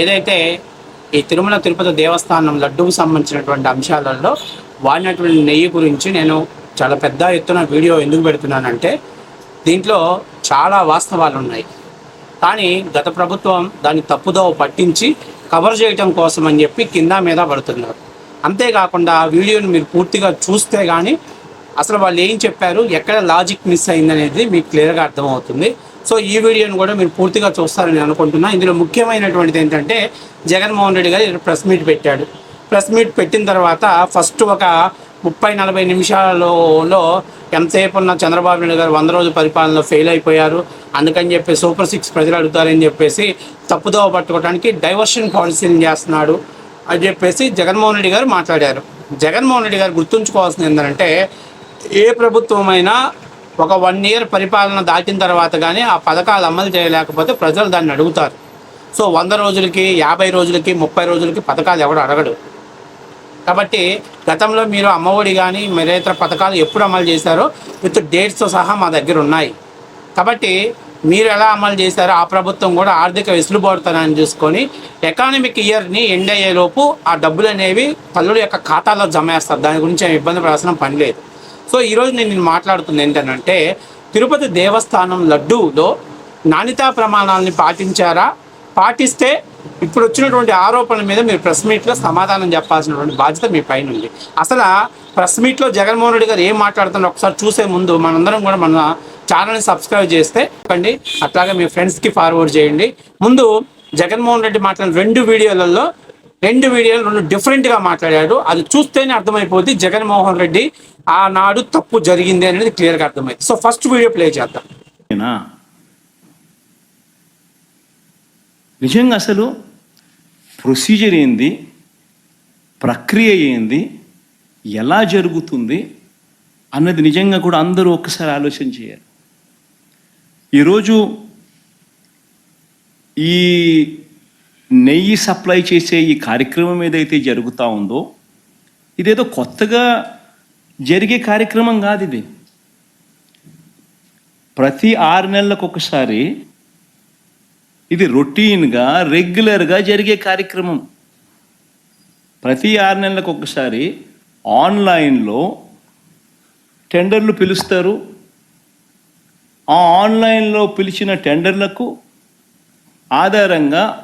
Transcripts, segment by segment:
ఏదైతే ఈ తిరుమల తిరుపతి దేవస్థానం లడ్డుకు సంబంధించినటువంటి అంశాలలో వాడినటువంటి నెయ్యి గురించి నేను చాలా పెద్ద ఎత్తున వీడియో ఎందుకు పెడుతున్నానంటే దీంట్లో చాలా వాస్తవాలు ఉన్నాయి. కానీ గత ప్రభుత్వం దాన్ని తప్పుదోవ పట్టించి కవర్ చేయటం కోసం అని చెప్పి కింద మీద పడుతున్నారు. అంతేకాకుండా ఆ వీడియోని మీరు పూర్తిగా చూస్తే కానీ అసలు వాళ్ళు ఏం చెప్పారు ఎక్కడ లాజిక్ మిస్ అయిందనేది మీకు క్లియర్గా అర్థమవుతుంది. సో ఈ వీడియోని కూడా మీరు పూర్తిగా చూస్తారని అనుకుంటున్నా. ఇందులో ముఖ్యమైనటువంటిది ఏంటంటే జగన్మోహన్ రెడ్డి గారు ప్రెస్ మీట్ పెట్టాడు. ప్రెస్ మీట్ పెట్టిన తర్వాత ఫస్ట్ ఒక ముప్పై నలభై నిమిషాలలో ఎంతసేపు ఉన్న చంద్రబాబు నాయుడు గారు వంద రోజుల పరిపాలనలో ఫెయిల్ అయిపోయారు. అందుకని చెప్పి సూపర్ సిక్స్ ప్రజలు అడుగుతారని చెప్పేసి తప్పుదోవ పట్టుకోవడానికి డైవర్షన్ పాలసీని చేస్తున్నాడు అని చెప్పేసి జగన్మోహన్ రెడ్డి గారు మాట్లాడారు. జగన్మోహన్ రెడ్డి గారు గుర్తుంచుకోవాల్సింది ఏంటంటే ఏ ప్రభుత్వమైనా ఒక వన్ ఇయర్ పరిపాలన దాటిన తర్వాత కానీ ఆ పథకాలు అమలు చేయలేకపోతే ప్రజలు దాన్ని అడుగుతారు. సో వంద రోజులకి యాభై రోజులకి ముప్పై రోజులకి పథకాలు ఎవడు అడగడు. కాబట్టి గతంలో మీరు అమ్మఒడి కానీ మరేతర పథకాలు ఎప్పుడు అమలు చేశారో విత్ డేట్స్తో సహా మా దగ్గర ఉన్నాయి. కాబట్టి మీరు ఎలా అమలు చేశారో ఆ ప్రభుత్వం కూడా ఆర్థిక వెసులుబాటుతనాన్ని చూసుకొని ఎకానమిక్ ఇయర్ని ఎండ్ అయ్యేలోపు ఆ డబ్బులు అనేవి తల్లుల యొక్క ఖాతాలో జమ వేస్తారు దాని గురించి ఇబ్బంది పడాల్సిన పని లేదు. సో ఈరోజు నేను నేను మాట్లాడుతుంది ఏంటంటే తిరుపతి దేవస్థానం లడ్డూలో నాణ్యతా ప్రమాణాలని పాటించారా? పాటిస్తే ఇప్పుడు వచ్చినటువంటి ఆరోపణల మీద మీరు ప్రెస్ మీట్లో సమాధానం చెప్పాల్సినటువంటి బాధ్యత మీ పైన ఉంది. అసలు ప్రెస్ మీట్లో జగన్మోహన్ రెడ్డి గారు ఏం మాట్లాడుతున్నారో ఒకసారి చూసే ముందు మనందరం కూడా మన ఛానల్ని సబ్స్క్రైబ్ చేస్తే చెప్పండి. అట్లాగే మీ ఫ్రెండ్స్కి ఫార్వర్డ్ చేయండి. ముందు జగన్మోహన్ రెడ్డి మాట్లాడిన రెండు వీడియోలలో రెండు వీడియోలు రెండు డిఫరెంట్గా మాట్లాడాడు. అది చూస్తేనే అర్థమైపోద్ది జగన్మోహన్ రెడ్డి ఆనాడు తప్పు జరిగింది అనేది క్లియర్గా అర్థమైంది. సో ఫస్ట్ వీడియో ప్లే చేద్దాం. నిజంగా అసలు ప్రొసీజర్ ఏంది? ప్రక్రియ ఏంది? ఎలా జరుగుతుంది? అన్నది నిజంగా కూడా అందరూ ఒక్కసారి ఆలోచన చేయాలి. ఈరోజు ఈ నెయ్యి సప్లై చేసే ఈ కార్యక్రమం ఏదైతే జరుగుతూ ఉందో ఇదేదో కొత్తగా జరిగే కార్యక్రమం కాదు ఇది. ప్రతి ఆరు నెలలకు ఒకసారి ఇది రొటీన్గా రెగ్యులర్గా జరిగే కార్యక్రమం. ప్రతి ఆరు నెలలకు ఒకసారి ఆన్లైన్లో టెండర్లు పిలుస్తారు. ఆ ఆన్లైన్లో పిలిచిన టెండర్లకు ఆధారంగా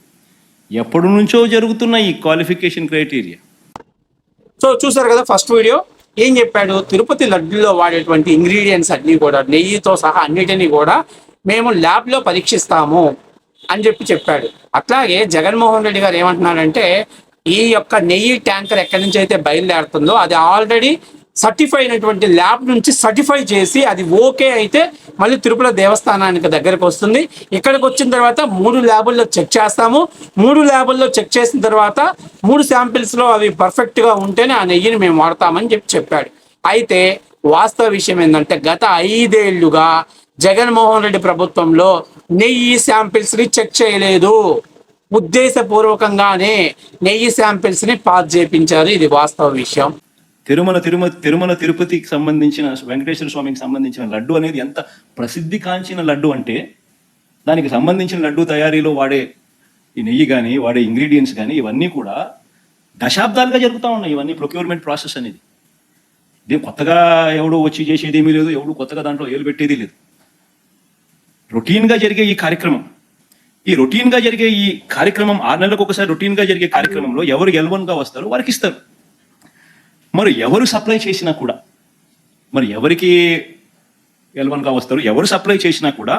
ఎప్పటి నుంచో జరుగుతున్న ఈ క్వాలిఫికేషన్ క్రైటీరియా. సో చూసారు కదా ఫస్ట్ వీడియో ఏం చెప్పాడు? తిరుపతి లడ్డులో వాడేటువంటి ఇంగ్రీడియంట్స్ అన్నీ కూడా నెయ్యితో సహా అన్నిటినీ కూడా మేము ల్యాబ్లో పరీక్షిస్తాము అని చెప్పి చెప్పాడు. అట్లాగే జగన్మోహన్ రెడ్డి గారు ఏమంటున్నారంటే ఈ యొక్క నెయ్యి ట్యాంకర్ ఎక్కడి నుంచి అయితే బయలుదేరుతుందో అది ఆల్రెడీ సర్టిఫై అయినటువంటి ల్యాబ్ నుంచి సర్టిఫై చేసి అది ఓకే అయితే మళ్ళీ తిరుపతి దేవస్థానానికి దగ్గరకు వస్తుంది. ఇక్కడికి వచ్చిన తర్వాత మూడు ల్యాబుల్లో చెక్ చేస్తాము. మూడు ల్యాబుల్లో చెక్ చేసిన తర్వాత మూడు శాంపిల్స్లో అవి పర్ఫెక్ట్గా ఉంటేనే ఆ నెయ్యిని మేము వాడతామని చెప్పి చెప్పాడు. అయితే వాస్తవ విషయం ఏంటంటే గత ఐదేళ్ళుగా జగన్మోహన్ రెడ్డి ప్రభుత్వంలో నెయ్యి శాంపిల్స్ని చెక్ చేయలేదు. ఉద్దేశపూర్వకంగానే నెయ్యి శాంపిల్స్ని పాస్ చేపించారు. ఇది వాస్తవ విషయం. తిరుమల తిరుమ తిరుమల తిరుపతికి సంబంధించిన వెంకటేశ్వర స్వామికి సంబంధించిన లడ్డు అనేది ఎంత ప్రసిద్ధి కాంచిన లడ్డు అంటే దానికి సంబంధించిన లడ్డు తయారీలో వాడే ఈ నెయ్యి కానీ వాడే ఇంగ్రీడియంట్స్ కానీ ఇవన్నీ కూడా దశాబ్దాలుగా జరుగుతూ ఉన్నాయి. ఇవన్నీ ప్రొక్యూర్మెంట్ ప్రాసెస్ అనేది. ఇది కొత్తగా ఎవడో వచ్చి చేసేది ఏమీ లేదు ఎవడు కొత్తగా దాంట్లో ఏలు పెట్టేది లేదు. రొటీన్గా జరిగే ఈ కార్యక్రమం. ఈ రొటీన్గా జరిగే ఈ కార్యక్రమం ఆరు నెలలకు ఒకసారి రొటీన్గా జరిగే కార్యక్రమంలో ఎవరు ఎల్వన్గా వస్తారో వారికి ఇస్తారు. మరి ఎవరు సప్లై చేసినా కూడా మరి ఎవరికి ఎల్వన్గా వస్తారు ఎవరు సప్లై చేసినా కూడా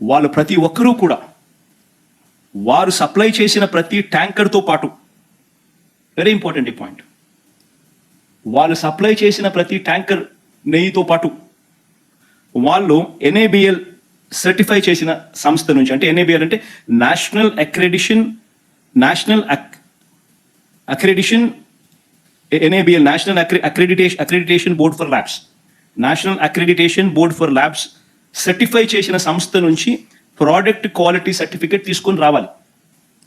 వాళ్ళు ప్రతి ఒక్కరూ కూడా వారు సప్లై చేసిన ప్రతి ట్యాంకర్తో పాటు వెరీ ఇంపార్టెంట్ ఈ పాయింట్ వాళ్ళు సప్లై చేసిన ప్రతి ట్యాంకర్ నెయ్యితో పాటు వాళ్ళు ఎన్ఏబిఎల్ సర్టిఫై చేసిన సంస్థ నుంచి అంటే ఎన్ఏబిఎల్ అంటే national accreditation national accreditation NABL national accreditation accreditation board for labs national accreditation board for labs certify చేసిన సంస్థ నుంచి ప్రోడక్ట్ క్వాలిటీ సర్టిఫికేట్ తీసుకొని రావాలి.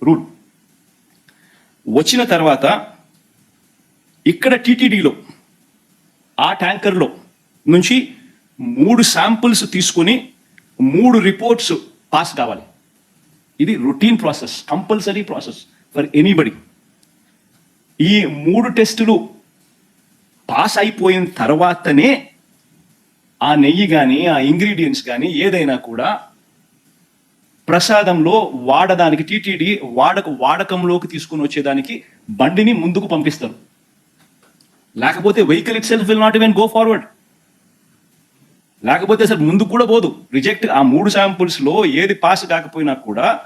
రూల్ వచ్చిన తర్వాత ఇక్కడ టీటీడీలో ఆ ట్యాంకర్లో నుంచి మూడు శాంపుల్స్ తీసుకొని మూడు రిపోర్ట్స్ పాస్ కావాలి. ఇది routine process compulsory process for anybody ఈ మూడు టెస్టులు పాస్ అయిపోయిన తర్వాతనే ఆ నెయ్యి కానీ ఆ ఇంగ్రీడియంట్స్ కానీ ఏదైనా కూడా ప్రసాదంలో వాడడానికి టీటీడీ వాడక వాడకంలోకి తీసుకుని వచ్చేదానికి బండిని ముందుకు పంపిస్తారు. లేకపోతే vehicle itself will not even go forward లేకపోతే అసలు ముందుకు కూడా పోదు. రిజెక్ట్ ఆ మూడు శాంపుల్స్లో ఏది పాస్ కాకపోయినా కూడా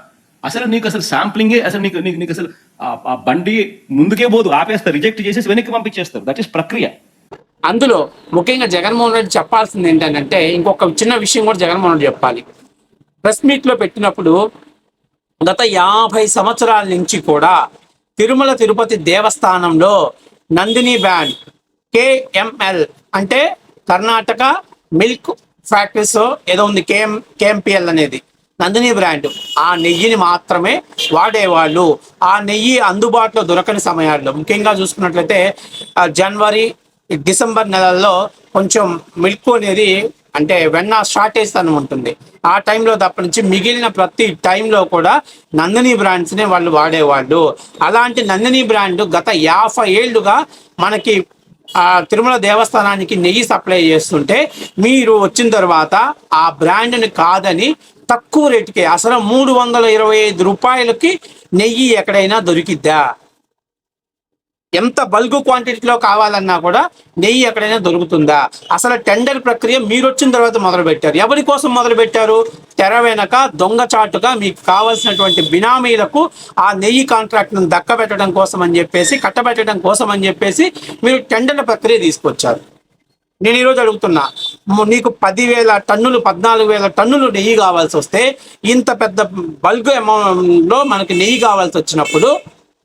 అసలు నీకు అసలు శాంప్లింగే అసలు నీకు నీకు నీకు అసలు ఆ- బండి ముందుకే పోదు ఆపేస్తారు రిజెక్ట్ చేసేసి వెనక్కి పంపించేస్తారు. దట్ ఈస్ ప్రక్రియ. అందులో ముఖ్యంగా జగన్మోహన్ రెడ్డి చెప్పాల్సింది ఏంటంటే ఇంకొక చిన్న విషయం కూడా జగన్మోహన్ రెడ్డి చెప్పాలి. ప్రెస్ మీట్లో పెట్టినప్పుడు గత యాభై సంవత్సరాల నుంచి కూడా తిరుమల తిరుపతి దేవస్థానంలో నందిని బ్యాండ్ కేఎంఎల్ అంటే కర్ణాటక మిల్క్ ఫ్యాక్టరీస్ ఏదో ఉంది కేఎం కేఎంపిఎల్ అనేది. నందిని బ్రాండ్. ఆ నెయ్యిని మాత్రమే వాడేవాళ్ళు. ఆ నెయ్యి అందుబాటులో దొరకని సమయాల్లో. ముఖ్యంగా చూసుకున్నట్లయితే జనవరి డిసెంబర్ నెలల్లో కొంచెం మిల్క్ అనేది అంటే వెన్న షార్టేజ్ తనం ఉంటుంది. ఆ టైంలో తప్ప నుంచి మిగిలిన ప్రతి టైంలో కూడా నందిని బ్రాండ్స్నే వాళ్ళు వాడేవాళ్ళు. అలాంటి నందిని బ్రాండ్ గత యాభై ఏళ్ళుగా మనకి ఆ తిరుమల దేవస్థానానికి నెయ్యి సప్లై చేస్తుంటే మీరు వచ్చిన తర్వాత ఆ బ్రాండ్ని కాదని తక్కువ రేటుకి అసలు మూడు వందల ఇరవై ఐదు రూపాయలకి నెయ్యి ఎక్కడైనా దొరికిద్దా? ఎంత బల్క్ క్వాంటిటీలో కావాలన్నా కూడా నెయ్యి ఎక్కడైనా దొరుకుతుందా? అసలు టెండర్ ప్రక్రియ మీరు వచ్చిన తర్వాత మొదలుపెట్టారు. ఎవరి కోసం మొదలుపెట్టారు? తెర వెనక దొంగచాటుగా మీకు కావాల్సినటువంటి బినామీలకు ఆ నెయ్యి కాంట్రాక్ట్ను దక్కబెట్టడం కోసం అని చెప్పేసి కట్టబెట్టడం కోసం అని చెప్పేసి మీరు టెండర్ల ప్రక్రియ తీసుకొచ్చారు. నేను ఈరోజు అడుగుతున్నా నీకు పదివేల టన్నులు పద్నాలుగు వేల టన్నులు నెయ్యి కావాల్సి వస్తే ఇంత పెద్ద బల్క్ అమౌంట్లో మనకి నెయ్యి కావాల్సి వచ్చినప్పుడు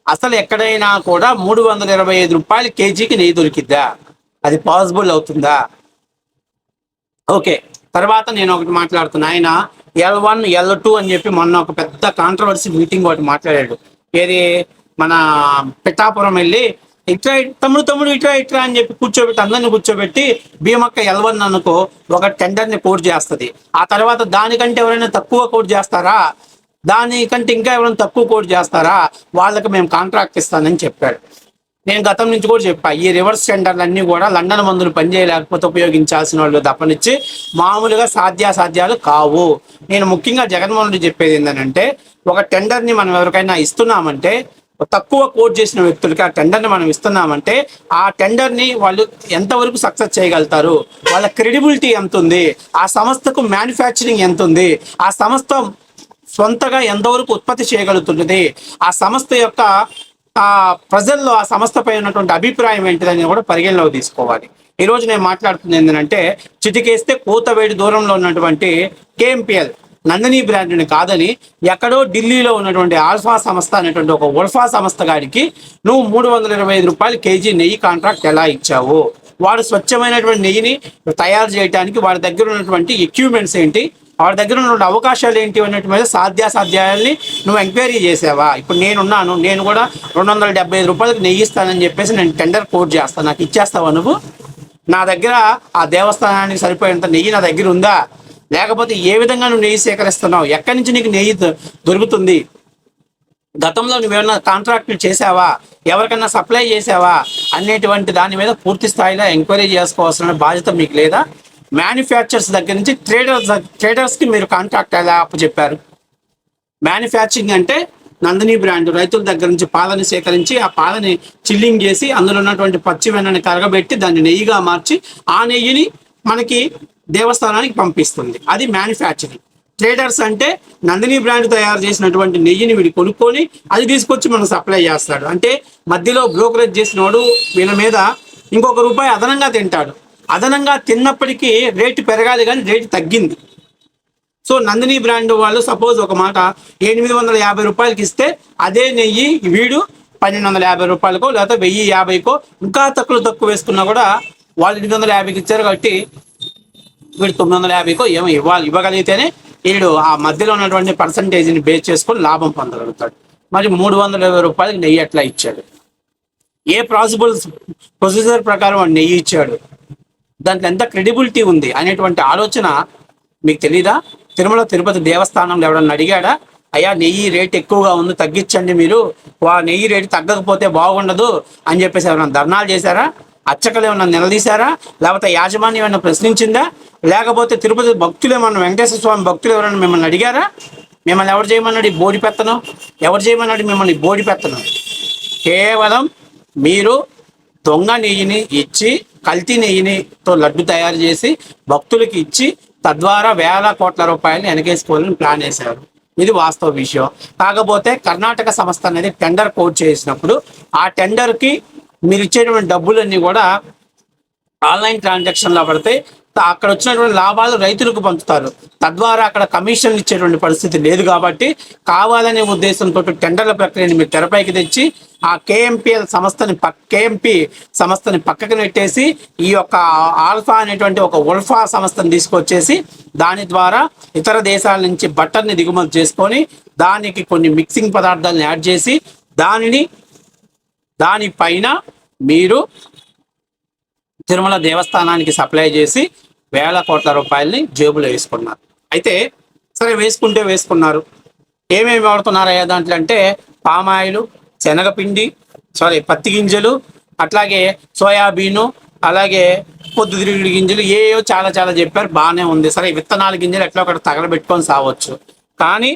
అసలు ఎక్కడైనా కూడా మూడు వందల ఇరవై ఐదు రూపాయలు కేజీకి నెయ్యి దొరికిద్దా? అది పాసిబుల్ అవుతుందా? ఓకే తర్వాత నేను ఒకటి మాట్లాడుతున్నా. ఆయన ఎల్ వన్ ఎల్ టూ అని చెప్పి మొన్న ఒక పెద్ద కాంట్రవర్సీ మీటింగ్ ఒకటి మాట్లాడాడు. ఏది? మన పిఠాపురం వెళ్ళి ఇట్రా తమ్ముడు తమ్ముడు ఇట్లా ఇట్రా అని చెప్పి కూర్చోబెట్టి అందరిని కూర్చోబెట్టి భీమక్క ఎల్వన్ అనుకో ఒక టెండర్ని కోట్ చేస్తుంది. ఆ తర్వాత దానికంటే ఎవరైనా తక్కువ కోట్ చేస్తారా? దానికంటే ఇంకా ఎవరైనా తక్కువ కోట్ చేస్తారా? వాళ్ళకి మేము కాంట్రాక్ట్ ఇస్తానని చెప్పాడు. నేను గతం నుంచి కూడా చెప్పా ఈ రివర్స్ టెండర్లన్నీ కూడా లండన్ మందులు పనిచేయలేకపోతే ఉపయోగించాల్సిన వాళ్ళు తప్పనిచ్చి మామూలుగా సాధ్యాసాధ్యాలు కావు. నేను ముఖ్యంగా జగన్మోహన్ రెడ్డి చెప్పేది ఏంటంటే ఒక టెండర్ని మనం ఎవరికైనా ఇస్తున్నామంటే తక్కువ కోట్ చేసిన వ్యక్తులకి ఆ టెండర్ని మనం ఇస్తున్నామంటే ఆ టెండర్ని వాళ్ళు ఎంతవరకు సక్సెస్ చేయగలుగుతారు? వాళ్ళ క్రెడిబిలిటీ ఎంత ఉంది ఆ సంస్థకు మ్యానుఫ్యాక్చరింగ్ ఎంత ఉంది ఆ సంస్థ సొంతగా ఎంతవరకు ఉత్పత్తి చేయగలుగుతున్నది? ఆ సంస్థ యొక్క ఆ ప్రజల్లో ఆ సంస్థపై ఉన్నటువంటి అభిప్రాయం ఏంటిదని కూడా పరిగణలోకి తీసుకోవాలి. ఈ రోజు నేను మాట్లాడుతుంది ఏంటంటే చిటికేస్తే కూతవేడి దూరంలో ఉన్నటువంటి కేఎంపిఎల్ నందిని బ్రాండ్ని కాదని ఎక్కడో ఢిల్లీలో ఉన్నటువంటి ఆల్ఫా సంస్థ అనేటువంటి ఒక ఉల్ఫా సంస్థ గాడికి నువ్వు మూడు వందల ఇరవై ఐదు రూపాయలు కేజీ నెయ్యి కాంట్రాక్ట్ ఎలా ఇచ్చావు? వాడు స్వచ్ఛమైనటువంటి నెయ్యిని తయారు చేయడానికి వాడి దగ్గర ఉన్నటువంటి ఎక్విప్మెంట్స్ ఏంటి? వాడి దగ్గర ఉన్నటువంటి అవకాశాలు ఏంటి అన్నట్టు మీద సాధ్యాసాధ్యాలని నువ్వు ఎంక్వైరీ చేసావా? ఇప్పుడు నేనున్నాను నేను కూడా రెండు వందల డెబ్బై ఐదు రూపాయలకు నెయ్యి ఇస్తానని చెప్పేసి నేను టెండర్ కోట్ చేస్తాను నాకు ఇచ్చేస్తావా నువ్వు? నా దగ్గర ఆ దేవస్థానానికి సరిపోయేంత నెయ్యి నా దగ్గర ఉందా? లేకపోతే ఏ విధంగా నువ్వు నెయ్యి సేకరిస్తున్నావు? ఎక్కడి నుంచి నీకు నెయ్యి దొ- దొరుకుతుంది? గతంలో నువ్వేమన్నా కాంట్రాక్టులు చేసావా ఎవరికన్నా సప్లై చేసావా అనేటువంటి దాని మీద పూర్తి స్థాయిలో ఎంక్వైరీ చేసుకోవాల్సిన బాధ్యత మీకు లేదా? మ్యానుఫ్యాక్చర్స్ దగ్గర నుంచి ట్రేడర్స్ ట్రేడర్స్కి మీరు కాంట్రాక్ట్ ఎలా అప్పచెప్పారు? మ్యానుఫ్యాక్చరింగ్ అంటే నందిని బ్రాండ్ రైతుల దగ్గర నుంచి పాలని సేకరించి ఆ పాలని చిల్లింగ్ చేసి అందులో ఉన్నటువంటి పచ్చి వెన్నని కరగబెట్టి దాన్ని నెయ్యిగా మార్చి ఆ నెయ్యిని మనకి దేవస్థానానికి పంపిస్తుంది. అది మ్యానుఫ్యాక్చరింగ్ ట్రేడర్స్ అంటే నందిని బ్రాండ్ తయారు చేసినటువంటి నెయ్యిని వీడు కొనుక్కొని అది తీసుకొచ్చి మనం సప్లై చేస్తాడు. అంటే మధ్యలో బ్రోకరేజ్ చేసినోడు వీళ్ళ మీద ఇంకొక రూపాయి అదనంగా తింటాడు. అదనంగా తిన్నప్పటికీ రేటు పెరగాలి కానీ రేటు తగ్గింది. సో నందిని బ్రాండ్ వాళ్ళు సపోజ్ ఒక మాట ఎనిమిది వందల యాభై రూపాయలకి ఇస్తే అదే నెయ్యి వీడు పన్నెండు వందల యాభై రూపాయలకో లేకపోతే వెయ్యి యాభైకో ఇంకా తక్కువ తక్కువ వేసుకున్నా కూడా వాళ్ళు ఎనిమిది వందల యాభైకి ఇచ్చారు కాబట్టి వీడు తొమ్మిది వందల యాభైకో ఏమో ఇవ్వాలి ఇవ్వగలిగితేనే వీడు ఆ మధ్యలో ఉన్నటువంటి పర్సంటేజ్ని బేస్ చేసుకొని లాభం పొందగలుగుతాడు. మరి మూడు వందల ఇరవై రూపాయలకి నెయ్యి ఎట్లా ఇచ్చాడు? ఏ పాసిబుల్ ప్రొసీజర్ ప్రకారం వాడు నెయ్యి ఇచ్చాడు? దాంట్లో ఎంత క్రెడిబిలిటీ ఉంది అనేటువంటి ఆలోచన మీకు తెలీదా? తిరుమల తిరుపతి దేవస్థానంలో ఎవడన్నా అడిగాడా? అయ్యా నెయ్యి రేట్ ఎక్కువగా ఉంది తగ్గించండి మీరు. వా నెయ్యి రేటు తగ్గకపోతే బాగుండదు అని చెప్పేసి ఎవరైనా ధర్నాలు చేశారా? అర్చకలు ఏమన్నా నిలదీశారా? లేకపోతే యాజమాన్యం ఏమైనా ప్రశ్నించిందా? లేకపోతే తిరుపతి భక్తులు ఏమన్నా వెంకటేశ్వర స్వామి భక్తులు ఎవరైనా మిమ్మల్ని అడిగారా? మిమ్మల్ని ఎవరు చేయమన్నాడు ఈ బోడి పెత్తనం? ఎవరు చేయమన్నాడు మిమ్మల్ని బోడి పెత్తనం? కేవలం మీరు దొంగ నెయ్యిని ఇచ్చి కల్తీ నెయ్యినితో లడ్డు తయారు చేసి భక్తులకి ఇచ్చి తద్వారా వేల కోట్ల రూపాయలు వెనకేసుకోవాలని ప్లాన్ వేశారు ఇది వాస్తవ విషయం. కాకపోతే కర్ణాటక సంస్థ అనేది టెండర్ కోట్ చేసినప్పుడు ఆ టెండర్కి మీరు ఇచ్చేటువంటి డబ్బులన్నీ కూడా ఆన్లైన్ ట్రాన్సాక్షన్లో పడితే అక్కడ వచ్చినటువంటి లాభాలు రైతులకు పంచుతారు తద్వారా అక్కడ కమిషన్లు ఇచ్చేటువంటి పరిస్థితి లేదు కాబట్టి కావాలనే ఉద్దేశంతో టెండర్ల ప్రక్రియను మీరు తెరపైకి తెచ్చి ఆ కేఎంపీఎల్ సంస్థని పక్ కేఎంపి సంస్థని పక్కకు నెట్టేసి ఈ యొక్క ఆల్ఫా అనేటువంటి ఒక ఉల్ఫా సంస్థను తీసుకొచ్చేసి దాని ద్వారా ఇతర దేశాల నుంచి బట్టర్ని దిగుమతి చేసుకొని దానికి కొన్ని మిక్సింగ్ పదార్థాలను యాడ్ చేసి దానిని దానిపైన మీరు తిరుమల దేవస్థానానికి సప్లై చేసి వేల కోట్ల రూపాయలని జేబులో వేసుకున్నారు. అయితే సరే వేసుకుంటే వేసుకున్నారు. ఏమేమి వాడుతున్నారయ్యా దాంట్లో అంటే పామాయిల్ శనగపిండి సారీ పత్తి గింజలు అట్లాగే సోయాబీను అలాగే పొద్దుతిరుగుడు గింజలు ఏయో చాలా చాలా చెప్పారు బాగానే ఉంది. సరే విత్తనాల గింజలు ఎట్లా ఒకటి తగలబెట్టుకొని సావచ్చు. కానీ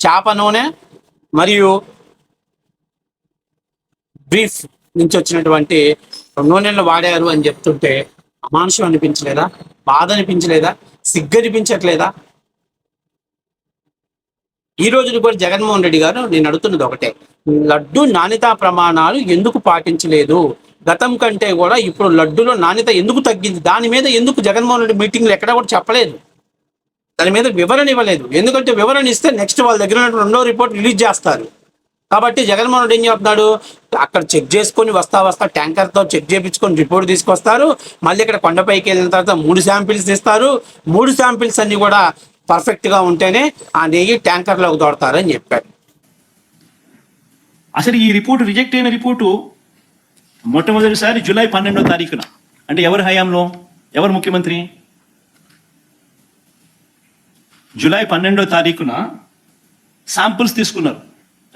చేప నూనె మరియు బీఫ్ నుంచి వచ్చినటువంటి నూనెలు వాడారు అని చెప్తుంటే అమానుషం అనిపించలేదా? బాధ అనిపించలేదా? సిగ్గు అనిపించట్లేదా? ఈ రోజున కూడా జగన్మోహన్ రెడ్డి గారు నేను అడుగుతున్నది ఒకటే. లడ్డు నాణ్యతా ప్రమాణాలు ఎందుకు పాటించలేదు? గతం కంటే కూడా ఇప్పుడు లడ్డులో నాణ్యత ఎందుకు తగ్గింది? దాని మీద ఎందుకు జగన్మోహన్ రెడ్డి మీటింగ్లు ఎక్కడ కూడా చెప్పలేదు. దాని మీద వివరణ ఇవ్వలేదు. ఎందుకంటే వివరణ ఇస్తే నెక్స్ట్ వాళ్ళ దగ్గర ఉన్నటువంటి రెండో రిపోర్ట్ రిలీజ్ చేస్తారు. కాబట్టి జగన్మోహన్ రెడ్డి ఏం చెప్తున్నాడు? అక్కడ చెక్ చేసుకొని వస్తా వస్తా ట్యాంకర్తో చెక్ చేయించుకొని రిపోర్ట్ తీసుకొస్తారు. మళ్ళీ ఇక్కడ కొండపైకి వెళ్ళిన తర్వాత మూడు శాంపిల్స్ ఇస్తారు మూడు శాంపిల్స్ అన్ని కూడా పర్ఫెక్ట్గా ఉంటేనే ఆ నెయ్యి ట్యాంకర్లోకి దొడతారని చెప్పారు. అసలు ఈ రిపోర్ట్ రిజెక్ట్ అయిన రిపోర్టు మొట్టమొదటిసారి జూలై పన్నెండో తారీఖున. అంటే ఎవరి హయాంలో? ఎవరు ముఖ్యమంత్రి? జూలై పన్నెండో తారీఖున శాంపుల్స్ తీసుకున్నారు.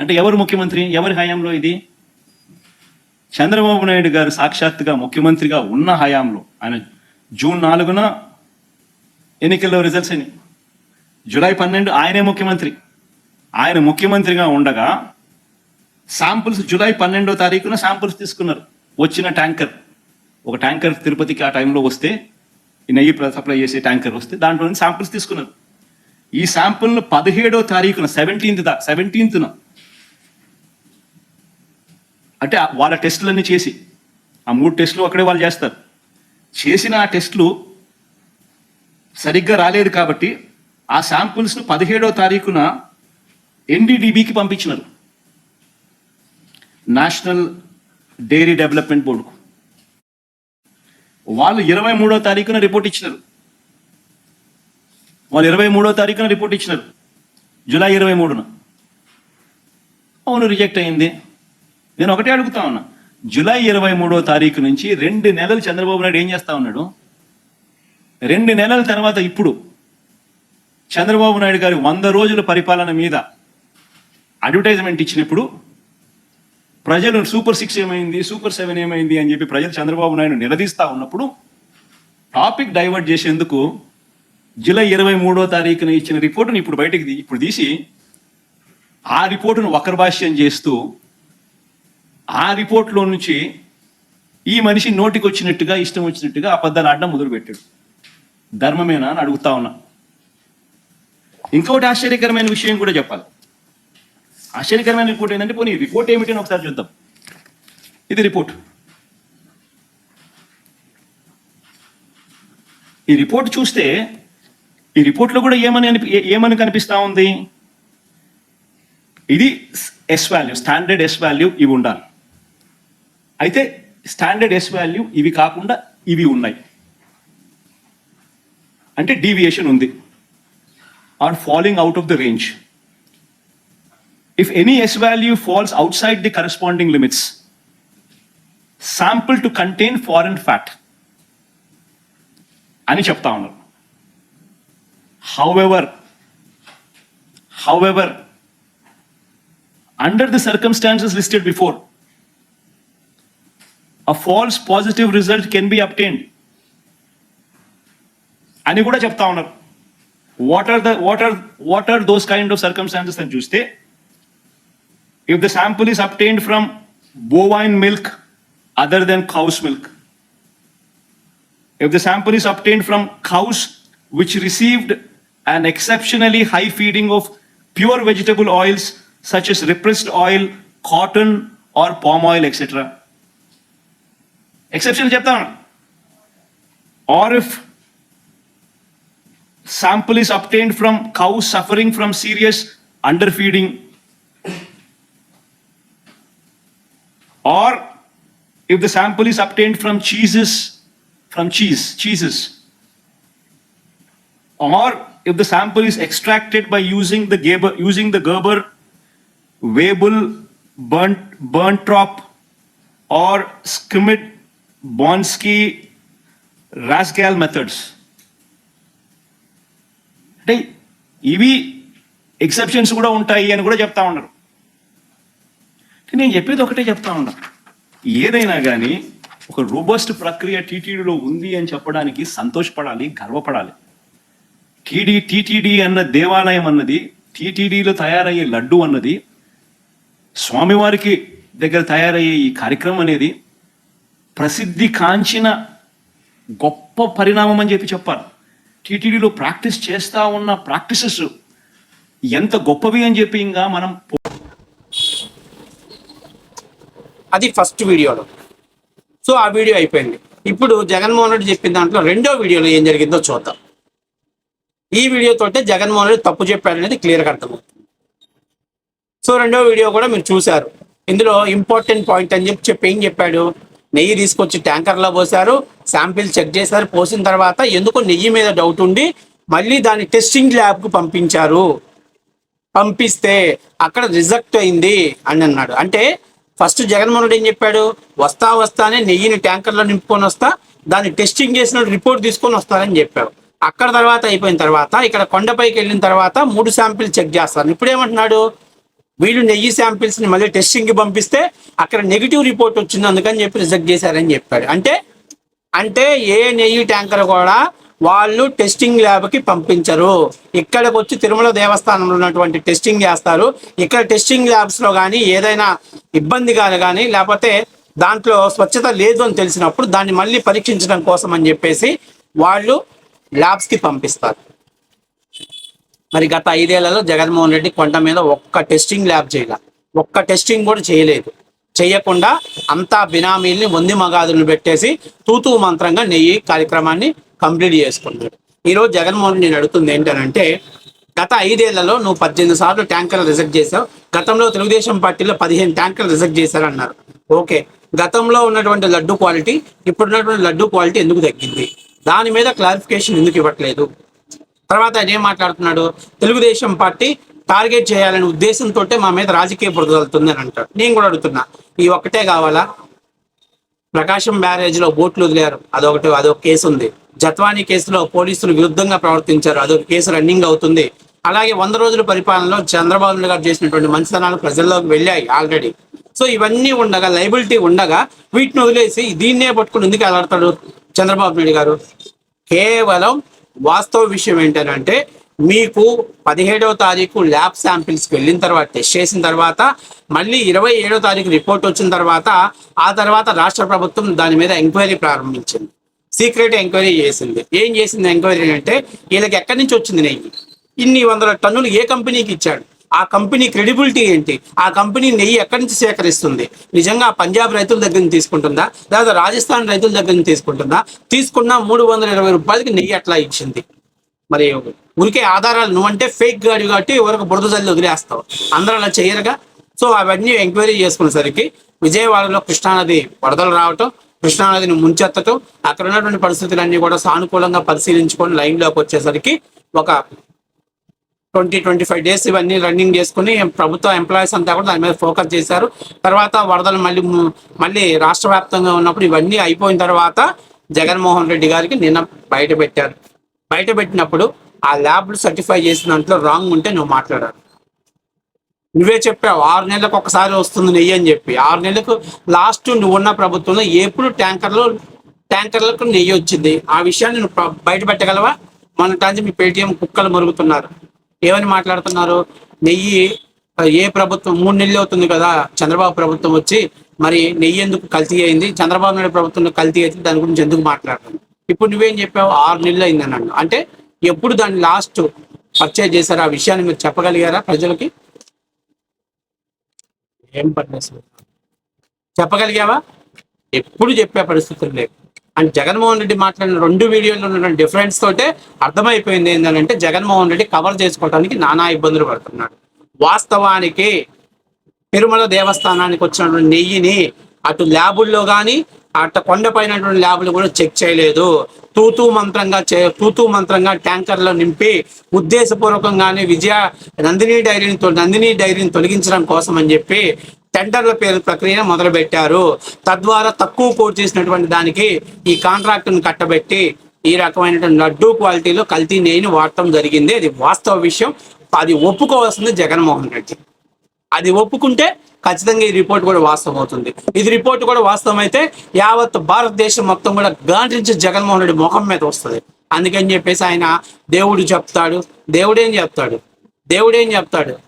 అంటే ఎవరు ముఖ్యమంత్రి? ఎవరి హయాంలో ఇది? చంద్రబాబు నాయుడు గారు సాక్షాత్తుగా ముఖ్యమంత్రిగా ఉన్న హయాంలో. ఆయన జూన్ నాలుగున ఎన్నికల్లో రిజల్ట్స్ అయినాయి. జూలై పన్నెండు ఆయనే ముఖ్యమంత్రి. ఆయన ముఖ్యమంత్రిగా ఉండగా శాంపుల్స్ జూలై పన్నెండో తారీఖున శాంపుల్స్ తీసుకున్నారు. వచ్చిన ట్యాంకర్. ఒక ట్యాంకర్ తిరుపతికి ఆ టైంలో వస్తే ఈ నెయ్యి సప్లై చేసే ట్యాంకర్ వస్తే దాంట్లో శాంపుల్స్ తీసుకున్నారు. ఈ శాంపుల్ను పదిహేడో తారీఖున సెవెంటీన్త్ దా సెవెంటీన్త్న అంటే వాళ్ళ టెస్టులన్నీ చేసి ఆ మూడు టెస్టులు అక్కడే వాళ్ళు చేస్తారు. చేసిన ఆ టెస్టులు సరిగ్గా రాలేదు కాబట్టి ఆ శాంపుల్స్ను పదిహేడో తారీఖున ఎన్డీడీబీకి పంపించినారు. నేషనల్ డైరీ డెవలప్మెంట్ బోర్డుకు. వాళ్ళు ఇరవై మూడో తారీఖున రిపోర్ట్ ఇచ్చినారు. వాళ్ళు ఇరవై మూడో తారీఖున రిపోర్ట్ ఇచ్చినారు. జూలై ఇరవై మూడున. అవును రిజెక్ట్ అయింది. నేను ఒకటే అడుగుతా ఉన్నా. జూలై ఇరవై మూడో తారీఖు నుంచి రెండు నెలలు చంద్రబాబు నాయుడు ఏం చేస్తా ఉన్నాడు? రెండు నెలల తర్వాత ఇప్పుడు చంద్రబాబు నాయుడు గారి వంద రోజుల పరిపాలన మీద అడ్వర్టైజ్మెంట్ ఇచ్చినప్పుడు ప్రజలు సూపర్ సిక్స్ ఏమైంది సూపర్ సెవెన్ ఏమైంది అని చెప్పి ప్రజలు చంద్రబాబు నాయుడు నిలదీస్తా ఉన్నప్పుడు టాపిక్ డైవర్ట్ చేసేందుకు జూలై ఇరవై మూడో తారీఖున ఇచ్చిన రిపోర్టును ఇప్పుడు బయటకు ఇప్పుడు తీసి ఆ రిపోర్టును వక్రభాష్యం చేస్తూ ఆ రిపోర్ట్లో నుంచి ఈ మనిషి నోటికి వచ్చినట్టుగా ఇష్టం వచ్చినట్టుగా అబద్ధాలు ఆడడం మొదలుపెట్టాడు. ధర్మమేనా అని అడుగుతా ఉన్నా. ఇంకొకటి ఆశ్చర్యకరమైన విషయం కూడా చెప్పాలి. ఆశ్చర్యకరమైన రిపోర్ట్ ఏంటంటే పోనీ రిపోర్ట్ ఏమిటి అని ఒకసారి చూద్దాం. ఇది రిపోర్ట్. ఈ రిపోర్ట్ చూస్తే ఈ రిపోర్ట్లో కూడా ఏమని అనిపి ఏమని కనిపిస్తా ఉంది? ఇది S value standard S value ఇవి ఉండాలి. అయితే స్టాండర్డ్ ఎస్ వాల్యూ ఇవి కాకుండా ఇవి ఉన్నాయి. అంటే డీవియేషన్ ఉంది. Or falling out of the range if any S value falls outside the corresponding limits sample to contain foreign fat అని చెప్తా ఉన్నారు. However however under the circumstances listed before a false positive result can be obtained. అని కూడా చెప్తా ఉన్నారు what are the what are what are those kind of circumstances అని చూస్తే if the sample is obtained from bovine milk other than cows milk if the sample is obtained from cows which received an exceptionally high feeding of pure vegetable oils such as repressed oil, cotton, or palm oil, etc. Exception చెప్తాను or if sample is obtained from cows suffering from serious underfeeding or if the sample is obtained from cheeses from cheese cheeses or if the sample is extracted by using the Gerber, using the Gerber, Weibull, burnt, Berntrop, or Skimit, బాన్స్కి Rascal methods అంటే ఇవి exceptions కూడా ఉంటాయి అని కూడా చెప్తా ఉన్నారు. నేను చెప్పేది ఒకటే చెప్తా ఉన్నా. ఏదైనా కానీ ఒక రోబస్ట్ ప్రక్రియ టీటీడీలో ఉంది అని చెప్పడానికి సంతోషపడాలి గర్వపడాలి. టీడీ టీటీడీ అన్న దేవాలయం అన్నది టీటీడీలో తయారయ్యే లడ్డు అన్నది స్వామివారికి దగ్గర తయారయ్యే ఈ కార్యక్రమం అనేది ప్రసిద్ధి కాంచిన గొప్ప పరిణామం అని చెప్పి చెప్పాలి టీటీడీలో ప్రాక్టీస్ చేస్తూ ఉన్న ప్రాక్టీసెస్ ఎంత గొప్పవి అని చెప్పి ఇంకా మనం అది ఫస్ట్ వీడియోలో. సో ఆ వీడియో అయిపోయింది. ఇప్పుడు జగన్మోహన్ రెడ్డి చెప్పిన దాంట్లో రెండో వీడియోలో ఏం జరిగిందో చూద్దాం. ఈ వీడియోతోటే జగన్మోహన్ రెడ్డి తప్పు చెప్పాడు అనేది క్లియర్గా అర్థమవుతుంది. సో రెండో వీడియో కూడా మీరు చూశారు. ఇందులో ఇంపార్టెంట్ పాయింట్ అని చెప్పి చెప్పి ఏం చెప్పాడు? నెయ్యి తీసుకొచ్చి ట్యాంకర్లో పోసారు శాంపిల్ చెక్ చేశారు పోసిన తర్వాత ఎందుకో నెయ్యి మీద డౌట్ ఉండి మళ్ళీ దాన్ని టెస్టింగ్ ల్యాబ్కు పంపించారు. పంపిస్తే అక్కడ రిజెక్ట్ అయింది అని అన్నాడు. అంటే ఫస్ట్ జగన్మోహన్ రెడ్డి ఏం చెప్పాడు? వస్తా వస్తానే నెయ్యిని ట్యాంకర్లో నింపుకొని వస్తా దాన్ని టెస్టింగ్ చేసిన రిపోర్ట్ తీసుకొని వస్తానని చెప్పాడు. అక్కడ తర్వాత అయిపోయిన తర్వాత ఇక్కడ కొండపైకి వెళ్ళిన తర్వాత మూడు శాంపిల్ చెక్ చేస్తారు. ఇప్పుడు ఏమంటున్నాడు? వీళ్ళు నెయ్యి శాంపిల్స్ని మళ్ళీ టెస్టింగ్కి పంపిస్తే అక్కడ నెగిటివ్ రిపోర్ట్ వచ్చింది అందుకని చెప్పి రిజెక్ట్ చేశారని చెప్పాడు. అంటే అంటే ఏ నెయ్యి ట్యాంకర్ కూడా వాళ్ళు టెస్టింగ్ ల్యాబ్కి పంపించరు. ఇక్కడికి వచ్చి తిరుమల దేవస్థానంలో ఉన్నటువంటి టెస్టింగ్ చేస్తారు. ఇక్కడ టెస్టింగ్ ల్యాబ్స్లో కానీ ఏదైనా ఇబ్బంది కానీ లేకపోతే దాంట్లో స్వచ్ఛత లేదు అని తెలిసినప్పుడు దాన్ని మళ్ళీ పరీక్షించడం కోసం అని చెప్పేసి వాళ్ళు ల్యాబ్స్కి పంపిస్తారు. మరి గత ఐదేళ్ళలో జగన్మోహన్ రెడ్డి కొండ మీద ఒక్క టెస్టింగ్ ల్యాబ్ చేయాల. ఒక్క టెస్టింగ్ కూడా చేయలేదు. చేయకుండా అంతా బినామీల్ని వంది మగాదులను పెట్టేసి తూతూ మంత్రంగా నెయ్యి కార్యక్రమాన్ని కంప్లీట్ చేసుకున్నాడు. ఈరోజు జగన్మోహన్ రెడ్డి నేను అడుగుతుంది ఏంటనంటే గత ఐదేళ్ళలో నువ్వు పద్దెనిమిది సార్లు ట్యాంకర్లు రిజెక్ట్ చేసావు గతంలో తెలుగుదేశం పార్టీలో పదిహేను ట్యాంకర్లు రిజెక్ట్ చేశారన్నారు. ఓకే. గతంలో ఉన్నటువంటి లడ్డు క్వాలిటీ ఇప్పుడున్నటువంటి లడ్డు క్వాలిటీ ఎందుకు తగ్గింది? దాని మీద క్లారిఫికేషన్ ఎందుకు ఇవ్వట్లేదు? తర్వాత ఆయన ఏం మాట్లాడుతున్నాడు తెలుగుదేశం పార్టీ టార్గెట్ చేయాలనే ఉద్దేశంతో మా మీద రాజకీయ బురదలుతుంది అని అంటాడు. నేను కూడా అడుగుతున్నా ఈ ఒక్కటే కావాలా? ప్రకాశం బ్యారేజ్లో బోట్లు వదిలేరు అదొకటి అదొక కేసు ఉంది. జత్వానీ కేసులో పోలీసులు విరుద్ధంగా ప్రవర్తించారు అదొక కేసు రన్నింగ్ అవుతుంది. అలాగే వంద రోజుల పరిపాలనలో చంద్రబాబు నాయుడు గారు చేసినటువంటి మంచితనాలు ప్రజల్లోకి వెళ్ళాయి ఆల్రెడీ. సో ఇవన్నీ ఉండగా లైబిలిటీ ఉండగా వీటిని వదిలేసి దీన్నే పట్టుకుని ఎందుకు ఎలాడతాడు చంద్రబాబు నాయుడు గారు? కేవలం వాస్తవ విషయం ఏంటంటే మీకు పదిహేడవ తారీఖు ల్యాబ్ శాంపిల్స్కి వెళ్ళిన తర్వాత టెస్ట్ చేసిన తర్వాత మళ్ళీ ఇరవై ఏడవ తారీఖు రిపోర్ట్ వచ్చిన తర్వాత ఆ తర్వాత రాష్ట్ర ప్రభుత్వం దాని మీద ఎంక్వైరీ ప్రారంభించింది. సీక్రెట్ ఎంక్వైరీ చేసింది. ఏం చేసింది ఎంక్వైరీ అంటే వీళ్ళకి ఎక్కడి నుంచి వచ్చింది నెయ్యి? ఇన్ని వందల టన్నులు ఏ కంపెనీకి ఇచ్చాడు? ఆ కంపెనీ క్రెడిబిలిటీ ఏంటి? ఆ కంపెనీ నెయ్యి ఎక్కడి నుంచి సేకరిస్తుంది? నిజంగా పంజాబ్ రైతుల దగ్గర నుంచి తీసుకుంటుందా? లేదా రాజస్థాన్ రైతుల దగ్గర నుంచి తీసుకుంటుందా? తీసుకున్న మూడు వందల ఇరవై రూపాయలకి నెయ్యి ఎట్లా ఇచ్చింది? మరి ఊరికే ఆధారాలు నువ్వంటే ఫేక్ గాడి కాబట్టి ఎవరికి బురద జల్లి వదిలేస్తావు. అందరూ అలా చేయరుగా? సో అవన్నీ ఎంక్వైరీ చేసుకునేసరికి విజయవాడలో కృష్ణానది వరదలు రావటం కృష్ణానదిని ముంచెత్తటం అక్కడ ఉన్నటువంటి పరిస్థితులన్నీ కూడా సానుకూలంగా పరిశీలించుకొని లైన్లోకి వచ్చేసరికి ఒక ట్వంటీ ట్వంటీ ఫైవ్ డేస్ ఇవన్నీ రన్నింగ్ చేసుకుని ప్రభుత్వ ఎంప్లాయీస్ అంతా కూడా దాని మీద ఫోకస్ చేశారు. తర్వాత వరదలు మళ్ళీ మళ్ళీ రాష్ట్ర వ్యాప్తంగా ఉన్నప్పుడు ఇవన్నీ అయిపోయిన తర్వాత జగన్మోహన్ రెడ్డి గారికి నిన్న బయట పెట్టారు. బయట పెట్టినప్పుడు ఆ ల్యాబ్లు సర్టిఫై చేసిన దాంట్లో రాంగ్ ఉంటే నువ్వు మాట్లాడారు నువ్వే చెప్పావు ఆరు నెలలకు ఒకసారి వస్తుంది నెయ్యి అని చెప్పి. ఆరు నెలలకు లాస్ట్ నువ్వు ఉన్న ప్రభుత్వంలో ఎప్పుడు ట్యాంకర్లో ట్యాంకర్లకు నెయ్యి వచ్చింది. ఆ విషయాన్ని నువ్వు బయటపెట్టగలవా బయట పెట్టగలవా? మన టాంచి మీ పేటిఎం కుక్కలు మరుగుతున్నారు. ఏమని మాట్లాడుతున్నారు? నెయ్యి ఏ ప్రభుత్వం మూడు నెలలు అవుతుంది కదా చంద్రబాబు ప్రభుత్వం వచ్చి మరి నెయ్యి ఎందుకు కల్తీ అయింది? చంద్రబాబు నాయుడు ప్రభుత్వం కల్తీ అయింది దాని గురించి ఎందుకు మాట్లాడుతుంది ఇప్పుడు నువ్వేం చెప్పావు? ఆరు నెలలు అయింది అన్నాడు. అంటే ఎప్పుడు దాన్ని లాస్ట్ పర్చేజ్ చేశారు? ఆ విషయాన్ని మీరు చెప్పగలిగారా ప్రజలకి? ఏం పర్లేదు చెప్పగలిగావా? ఎప్పుడు చెప్పే పరిస్థితులు లేవు. అండ్ జగన్మోహన్ రెడ్డి మాట్లాడిన రెండు వీడియోలు ఉన్న డిఫరెన్స్ తోటే అర్థమైపోయింది ఏంటంటే జగన్మోహన్ రెడ్డి కవర్ చేసుకోవడానికి నానా ఇబ్బందులు పడుతున్నాడు. వాస్తవానికి తిరుమల దేవస్థానానికి వచ్చినటువంటి నెయ్యిని అటు ల్యాబుల్లో కానీ అటు కొండపైనటువంటి ల్యాబులు కూడా చెక్ చేయలేదు. తూతూ మంత్రంగా చే తూతూ మంత్రంగా ట్యాంకర్లో నింపి ఉద్దేశపూర్వకంగానే విజయ నందిని డైరీని నందిని డైరీని తొలగించడం కోసం అని చెప్పి టెండర్ల పేరు ప్రక్రియ మొదలుపెట్టారు. తద్వారా తక్కువ పోటీ చేసినటువంటి దానికి ఈ కాంట్రాక్టును కట్టబెట్టి ఈ రకమైనటువంటి లడ్డూ క్వాలిటీలో కల్తీ నేని వాడటం జరిగింది. అది వాస్తవ విషయం. అది ఒప్పుకోవాల్సింది జగన్మోహన్ రెడ్డి. అది ఒప్పుకుంటే ఖచ్చితంగా ఈ రిపోర్ట్ కూడా వాస్తవం అవుతుంది. ఇది రిపోర్ట్ కూడా వాస్తవం అయితే యావత్ భారతదేశం మొత్తం కూడా గాంటించి జగన్మోహన్ రెడ్డి ముఖం మీద వస్తుంది. అందుకని చెప్పేసి ఆయన దేవుడు చెప్తాడు. దేవుడేం చెప్తాడు? దేవుడేం చెప్తాడు?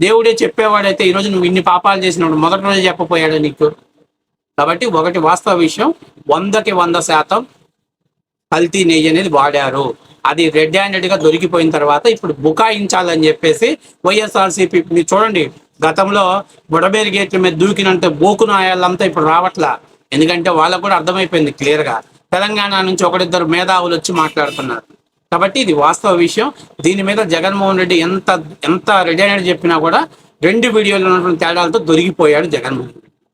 దేవుడే చెప్పేవాడైతే ఈరోజు నువ్వు ఇన్ని పాపాలు చేసినప్పుడు మొదటి రోజు చెప్పపోయాడు నీకు. కాబట్టి ఒకటి వాస్తవ విషయం వందకి వంద శాతం కల్తీ నెయ్యి అనేది వాడారు. అది రెడ్ హ్యాండెడ్గా దొరికిపోయిన తర్వాత ఇప్పుడు బుకాయించాలని చెప్పేసి వైఎస్ఆర్సీపీ మీరు చూడండి గతంలో బుడబేరి గేట్ల మీద దూకినంత బోకు నాయాలంతా ఇప్పుడు రావట్లా. ఎందుకంటే వాళ్ళకు కూడా అర్థమైపోయింది క్లియర్గా. తెలంగాణ నుంచి ఒకరిద్దరు మేధావులు వచ్చి మాట్లాడుతున్నారు. కాబట్టి ఇది వాస్తవ విషయం. దీని మీద జగన్మోహన్ రెడ్డి ఎంత ఎంత రెడీ అయినట్టు చెప్పినా కూడా రెండు వీడియోలు ఉన్నటువంటి తేడాలతో దొరికిపోయాడు జగన్మోహన్ రెడ్డి.